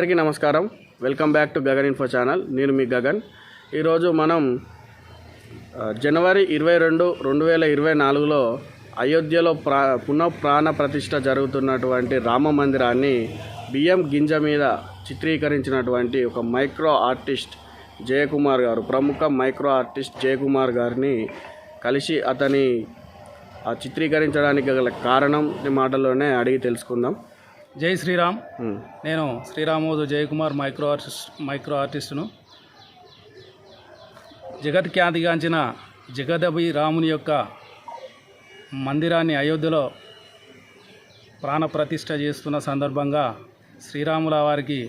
అందరికీ నమస్కారం. Welcome back to Gagan info channel నేను మీ గగన్. ఈరోజు మనం జనవరి ఇరవై రెండు రెండు వేల ఇరవై నాలుగులో అయోధ్యలో ప్రా పునః ప్రాణ ప్రతిష్ఠ జరుగుతున్నటువంటి రామ మందిరాన్ని బియ్యం గింజ మీద చిత్రీకరించినటువంటి ఒక మైక్రో ఆర్టిస్ట్ జయకుమార్ గారు ప్రముఖ మైక్రో ఆర్టిస్ట్ జయకుమార్ గారిని కలిసి అతని చిత్రీకరించడానికి గల కారణం మాటలోనే మాటల్లోనే అడిగి తెలుసుకుందాం. జై శ్రీరామ్. నేను Sriramoju Jayakumar micro artist micro ఆర్టిస్టును జగత్ ఖ్యాతిగాంచిన జగదభి రాముని యొక్క మందిరాన్ని అయోధ్యలో ప్రాణప్రతిష్ఠ చేస్తున్న సందర్భంగా శ్రీరాముల వారికి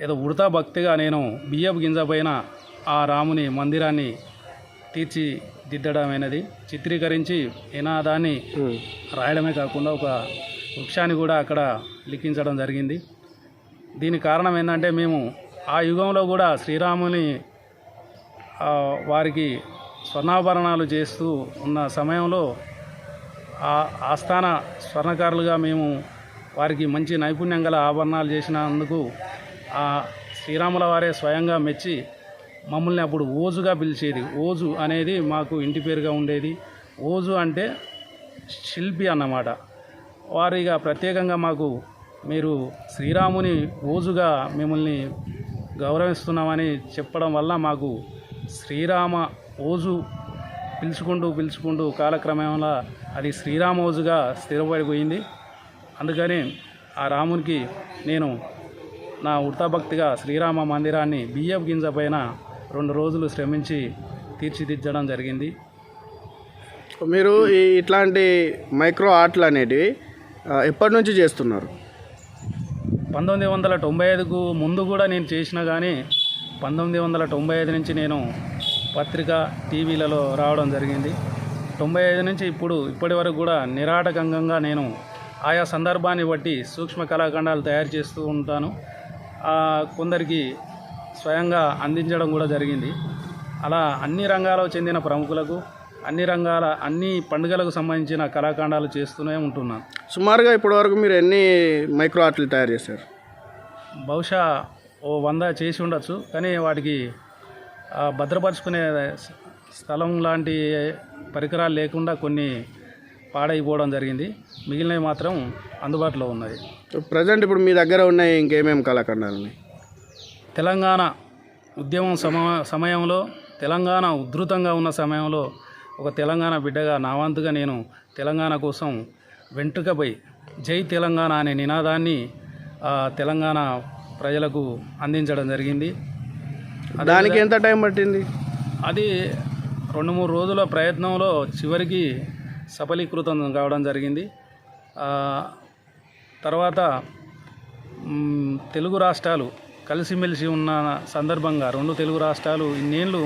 ఏదో ఉడతా భక్తిగా నేను బియ్యపు గింజ పైన ఆ రాముని మందిరాన్ని తీర్చిదిద్దడమైనది చిత్రీకరించి నినాదాన్ని. రాయడమే కాకుండా ఒక వృక్షాన్ని కూడా అక్కడ లిఖించడం జరిగింది. దీని కారణం ఏంటంటే మేము ఆ యుగంలో కూడా శ్రీరాముని వారికి స్వర్ణాభరణాలు చేస్తూ ఉన్న సమయంలో ఆ ఆస్థాన స్వర్ణకారులుగా మేము వారికి మంచి నైపుణ్యం గల ఆభరణాలు చేసినందుకు ఆ శ్రీరాముల వారే స్వయంగా మెచ్చి మమ్మల్ని అప్పుడు ఓజుగా పిలిచేది. ఓజు అనేది మాకు ఇంటి పేరుగా ఉండేది. ఓజు అంటే శిల్పి అన్నమాట. వారిగా ప్రత్యేకంగా మాకు మీరు శ్రీరాముని రోజుగా మిమ్మల్ని గౌరవిస్తున్నామని చెప్పడం వల్ల మాకు శ్రీరామ ఓజు పిలుచుకుంటూ పిలుచుకుంటూ కాలక్రమంలో అది శ్రీరామ ఓజుగా స్థిరపడిపోయింది. అందుకని ఆ రామునికి నేను నా ఉడతాభక్తిగా శ్రీరామ మందిరాన్ని బియ్యపు గింజ పైన రెండు రోజులు శ్రమించి తీర్చిదిద్దడం జరిగింది. మీరు ఇట్లాంటి మైక్రో ఆర్ట్లు అనేటివి ఎప్పటి నుంచి చేస్తున్నారు? పంతొమ్మిది వందల తొంభై ఐదుకు ముందు కూడా నేను చేసిన కానీ పంతొమ్మిది వందల తొంభై ఐదు నుంచి నేను పత్రిక టీవీలలో రావడం జరిగింది. తొంభై ఐదు నుంచి ఇప్పుడు ఇప్పటి వరకు కూడా నిరాటకంగా నేను ఆయా సందర్భాన్ని బట్టి సూక్ష్మ కళాఖండాలు తయారు చేస్తూ ఉంటాను. కొందరికి స్వయంగా అందించడం కూడా జరిగింది. అలా అన్ని రంగాలకు చెందిన ప్రముఖులకు అన్ని రంగాల అన్ని పండుగలకు సంబంధించిన కళాఖండాలు చేస్తూనే ఉంటున్నాను సుమారుగా ఇప్పటివరకు మీరు ఎన్ని మైక్రో ఆర్ట్లు తయారు చేశారు? బహుశా ఓ వంద చేసి ఉండొచ్చు కానీ వాటికి భద్రపరుచుకునే స్థలం లాంటి పరికరాలు లేకుండా కొన్ని పాడైపోవడం జరిగింది. మిగిలినవి మాత్రం అందుబాటులో ఉన్నాయి. ప్రజెంట్ ఇప్పుడు మీ దగ్గర ఉన్నాయి ఇంకేమేమి కళాఖండాలు తెలంగాణ ఉద్యమం సమ సమయంలో తెలంగాణ ఉధృతంగా ఉన్న సమయంలో ఒక తెలంగాణ బిడ్డగా నా వంతుగా నేను తెలంగాణ కోసం వెంట్రుకపై జై తెలంగాణ అనే నినాదాన్ని తెలంగాణ ప్రజలకు అందించడం జరిగింది. దానికి ఎంత టైం పట్టింది? అది రెండు మూడు రోజుల ప్రయత్నంలో చివరికి సఫలీకృతం కావడం జరిగింది. తర్వాత తెలుగు రాష్ట్రాలు కలిసిమెలిసి ఉన్న సందర్భంగా రెండు తెలుగు రాష్ట్రాలు ఇన్నేళ్ళు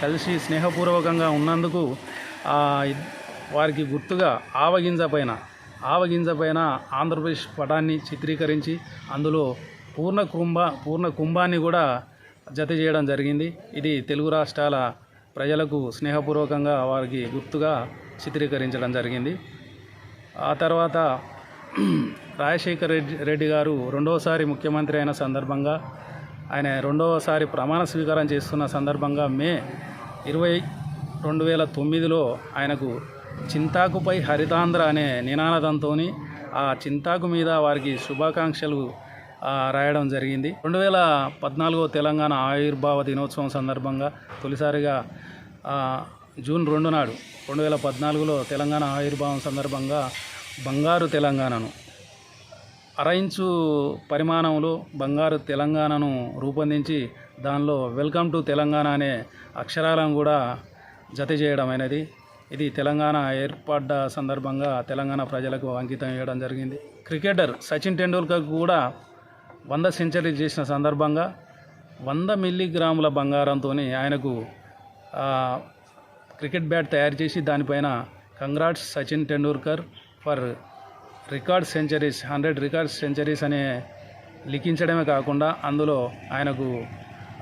కలిసి స్నేహపూర్వకంగా ఉన్నందుకు వారికి గుర్తుగా ఆవగింజ పైన ఆవగింజ పైన ఆంధ్రప్రదేశ్ పటాన్ని చిత్రీకరించి అందులో పూర్ణ కుంభ పూర్ణ కుంభాన్ని కూడా జత చేయడం జరిగింది. ఇది తెలుగు రాష్ట్రాల ప్రజలకు స్నేహపూర్వకంగా వారికి గుర్తుగా చిత్రీకరించడం జరిగింది. ఆ తర్వాత రాజశేఖర్ రెడ్డి రెడ్డి గారు రెండవసారి ముఖ్యమంత్రి అయిన సందర్భంగా ఆయన రెండవసారి ప్రమాణ స్వీకారం చేస్తున్న సందర్భంగా మే ఇరవై రెండు వేల తొమ్మిదిలో ఆయనకు చింతాకుపై హరితాంధ్ర అనే నినాదంతో ఆ చింతాకు మీద వారికి శుభాకాంక్షలు రాయడం జరిగింది. రెండు వేల పద్నాలుగో తెలంగాణ ఆవిర్భావ దినోత్సవం సందర్భంగా తొలిసారిగా జూన్ రెండు నాడు రెండు వేల పద్నాలుగులో తెలంగాణ ఆవిర్భావం సందర్భంగా బంగారు తెలంగాణను అరైన్సు పరిమాణంలో బంగారు తెలంగాణను రూపొందించి దానిలో వెల్కమ్ టు తెలంగాణ అనే అక్షరాలను కూడా జత చేయడం అనేది ఇది తెలంగాణ ఏర్పడ్డ సందర్భంగా తెలంగాణ ప్రజలకు అంకితం చేయడం జరిగింది. క్రికెటర్ సచిన్ టెండూల్కర్ కూడా వంద సెంచరీ చేసిన సందర్భంగా వంద మిల్లీగ్రాముల బంగారంతో ఆయనకు క్రికెట్ బ్యాట్ తయారు చేసి దానిపైన congrats Sachin Tendulkar for record centuries hundred record centuries అనే లిఖించడమే కాకుండా అందులో ఆయనకు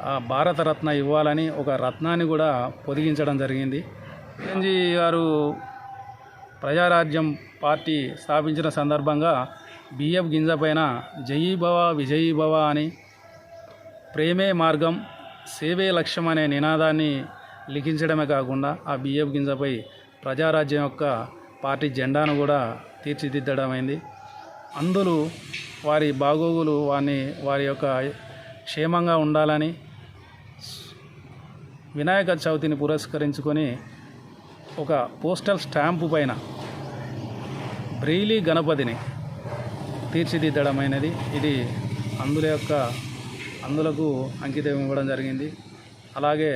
ఆ, భారతరత్న ఇవ్వాలని ఒక రత్నాన్ని కూడా పొదిగించడం జరిగింది. చిరంజీవి గారు ప్రజారాజ్యం పార్టీ స్థాపించిన సందర్భంగా బిఎఫ్ గింజ పైన జయీ భవ విజయీ భవ అని ప్రేమే మార్గం సేవే లక్ష్యం అనే నినాదాన్ని లిఖించడమే కాకుండా ఆ బిఎఫ్ గింజపై ప్రజారాజ్యం యొక్క పార్టీ జెండాను కూడా తీర్చిదిద్దడమైంది అందులో వారి బాగోగులు వారిని వారి యొక్క క్షేమంగా ఉండాలని వినాయక చవితిని పురస్కరించుకొని ఒక పోస్టల్ స్టాంపు పైన బ్రెయిలీ గణపతిని తీర్చిదిద్దడమైనది ఇది అందుల యొక్క అందులకు అంకితం ఇవ్వడం జరిగింది. అలాగే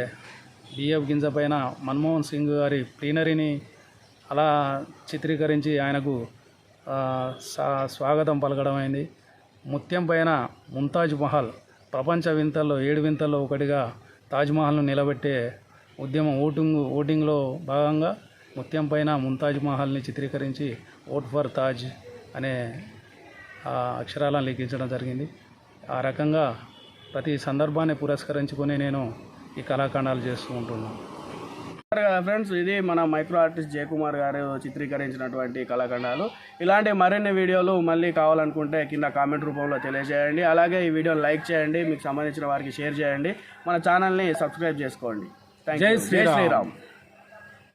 బిఎఫ్ గింజ పైన మన్మోహన్ సింగ్ గారి ప్లీనరీని అలా చిత్రీకరించి ఆయనకు సా- స్వాగతం పలకడం అయింది ముత్యం పైన ముంతాజ్ మహల్ ప్రపంచ వింతల్లో ఏడు వింతల్లో ఒకటిగా తాజ్మహల్ను నిలబెట్టే ఉద్యమం ఓటింగ్ ఓటింగ్లో భాగంగా ముత్యం పైన ముంతాజ్ మహల్ని చిత్రీకరించి ఓట్ ఫర్ తాజ్ అనే అక్షరాలను లిఖించడం జరిగింది. ఆ రకంగా ప్రతి సందర్భాన్ని పురస్కరించుకొని నేను ఈ కళాఖండాలు చేస్తూ ఉంటున్నాను. ఫ్రెండ్స్ ఇది మన మైక్రో ఆర్టిస్ట్ జయకుమార్ గారు చిత్రీకరించినటువంటి కళాఖండాలు. ఇలాంటి మరిన్ని వీడియోలు మళ్ళీ కావాలనుకుంటే కింద కామెంట్ రూపంలో తెలియజేయండి. అలాగే ఈ వీడియోని లైక్ చేయండి మీకు సంబంధించిన వారికి షేర్ చేయండి. మన ఛానల్ని సబ్స్క్రైబ్ చేసుకోండి. థ్యాంక్ జై. శ్రీరామ్.